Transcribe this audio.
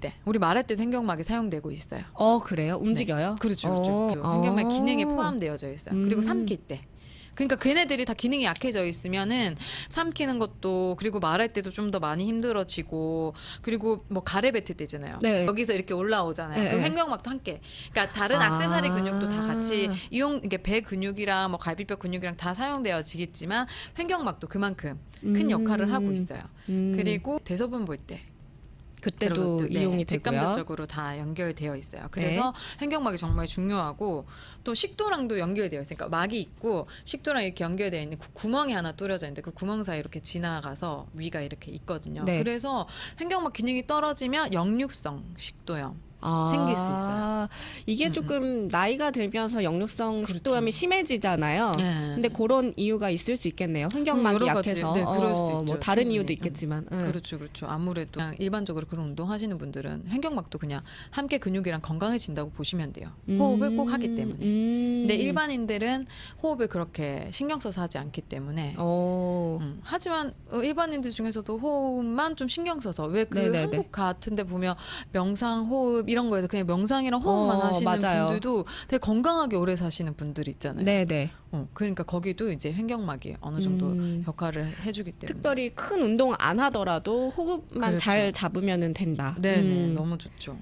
때 우리 말할 때도 횡격막이 사용되고 있어요. 어 그래요? 움직여요? 그렇죠, 그렇죠. 어, 그 횡격막 어. 기능에 포함되어져 있어요. 그리고 음. 삼킬 때. 그러니까 걔네들이 다 기능이 약해져 있으면은 삼키는 것도 그리고 말할 때도 좀 더 많이 힘들어지고 그리고 뭐 가래 뱉을 때잖아요. 네. 여기서 이렇게 올라오잖아요. 네, 그 네. 횡격막도 함께. 그러니까 다른 아. 악세사리 근육도 다 같이 이용 이게 배 근육이랑 뭐 갈비뼈 근육이랑 다 사용되어지겠지만 횡격막도 그만큼 큰 음. 역할을 하고 있어요. 음. 그리고 대소변 볼 때 그때도 네, 이용이 되고요. 직감적으로 다 연결되어 있어요. 그래서 횡격막이 정말 중요하고 또 식도랑도 연결되어 있으니까 막이 있고 식도랑 이렇게 연결되어 있는 구- 구멍이 하나 뚫어져 있는데 그 구멍 사이 이렇게 지나가서 위가 이렇게 있거든요. 네. 그래서 횡격막 기능이 떨어지면 역류성 식도염 아, 생길 수 있어요. 이게 음, 조금 나이가 들면서 역류성 그렇죠. 식도염이 심해지잖아요. 네. 근데 그런 이유가 있을 수 있겠네요. 횡격막이 음, 약해서. 네, 그럴 수 어, 있죠, 뭐 다른 충분히. 이유도 음. 있겠지만. 응. 그렇죠, 그렇죠. 아무래도 그냥 일반적으로 그런 운동 하시는 분들은 횡격막도 그냥 함께 근육이랑 건강해진다고 보시면 돼요. 호흡을 꼭 하기 때문에. 음. 근데 일반인들은 호흡을 그렇게 신경 써서 하지 않기 때문에 어. 음, 하지만 어, 일반인들 중에서도 호흡만 좀 신경 써서 왜그 네네네. 한국 같은데 보면 명상 호흡 이런 거에서 그냥 명상이랑 호흡만 어, 하시는 맞아요. 분들도 되게 건강하게 오래 사시는 분들 있잖아요. 네네. 어, 그러니까 거기도 이제 횡격막이 어느 정도 음. 역할을 해주기 때문에 특별히 큰 운동 안 하더라도 호흡만 그렇죠. 잘 잡으면 된다. 네네 음. 너무 좋죠.